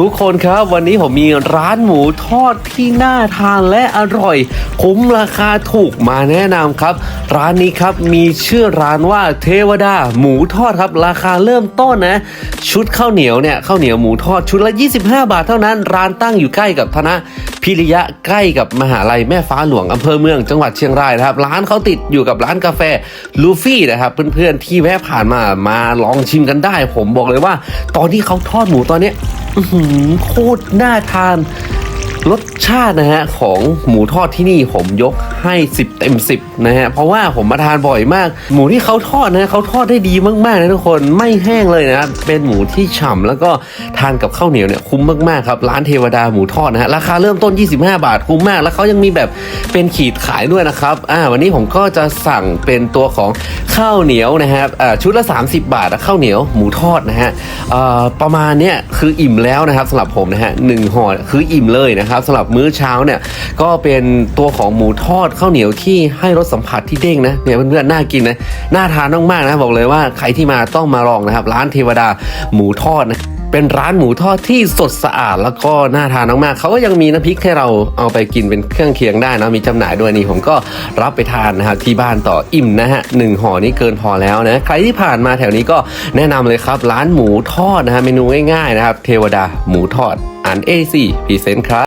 ทุกคนครับ วันนี้ผมมีร้านหมูทอดที่น่าทานและอร่อย คุ้มราคาถูกมาแนะนำครับ ร้านนี้ครับมีชื่อร้านว่าเทวดา หมูทอดครับ ราคาเริ่มต้นนะ ชุดข้าวเหนียวเนี่ยข้าวเหนียวหมูทอดชุดละ 25 บาทเท่านั้น ร้านตั้งอยู่ใกล้กับธนะพิริยะใกล้กับมหาลัยแม่ฟ้าหลวงอำเภอเมือง จังหวัดเชียงรายนะครับร้านเขาติดอยู่กับร้านกาแฟลูฟี่นะครับเพื่อนๆที่แวะผ่านมามาลองชิมกันได้ ผมบอกเลยว่า ตอนที่เขาทอดหมูตอนนี้ โคตรน่าทาน รสชาตินะฮะของหมูทอดที่นี่ผมยกให้ 10 เต็ม 10 นะฮะ เพราะว่าผมมาทานบ่อยมาก หมูที่เขาทอดนะเขาทอดได้ดีมากๆนะทุกคนไม่แห้งเลยนะเป็นหมูที่ฉ่ำแล้วก็ทานกับข้าวเหนียวเนี่ยคุ้มมากๆครับ ร้านเทวดาหมูทอดนะฮะราคาเริ่มต้น 25 บาทคุ้มมาก แล้วเขายังมีแบบเป็นขีดขายด้วยนะครับอ่าวันนี้ผมก็จะสั่งเป็นตัวของข้าวเหนียวนะครับอ่าชุดละ 30 บาทนะข้าวเหนียวหมูทอดนะฮะอ่าประมาณเนี้ยคืออิ่มแล้วนะครับสำหรับผมนะฮะหนึ่งห่อคืออิ่มเลยนะครับสำหรับมื้อเช้าเนี่ยก็เป็นตัวของหมูทอดข้าวเหนียวที่ให้รสสัมผัสที่เด้งนะเนี่ยเพื่อนๆน่ากินนะน่าทานมากๆนะบอกเลยว่าใครที่มาต้องมาลองนะครับ ร้านเทวดาหมูทอดนะเป็นร้านหมูทอดที่สดสะอาดแล้วก็น่าทานมากๆเขาก็ยังมีน้ำพริกให้เราเอาไปกินเป็นเครื่องเคียงได้นะมีจำหน่ายด้วยนี่ผมก็รับไปทานนะครับที่บ้านต่ออิ่มนะฮะหนึ่งห่อนี้เกินพอแล้วนะใครที่ผ่านมาแถวนี้ก็แนะนำเลยครับ ร้านหมูทอดนะฮะเมนูง่ายๆนะครับ เทวดาหมูทอดอ่านเอซีพรีเซนต์ครับ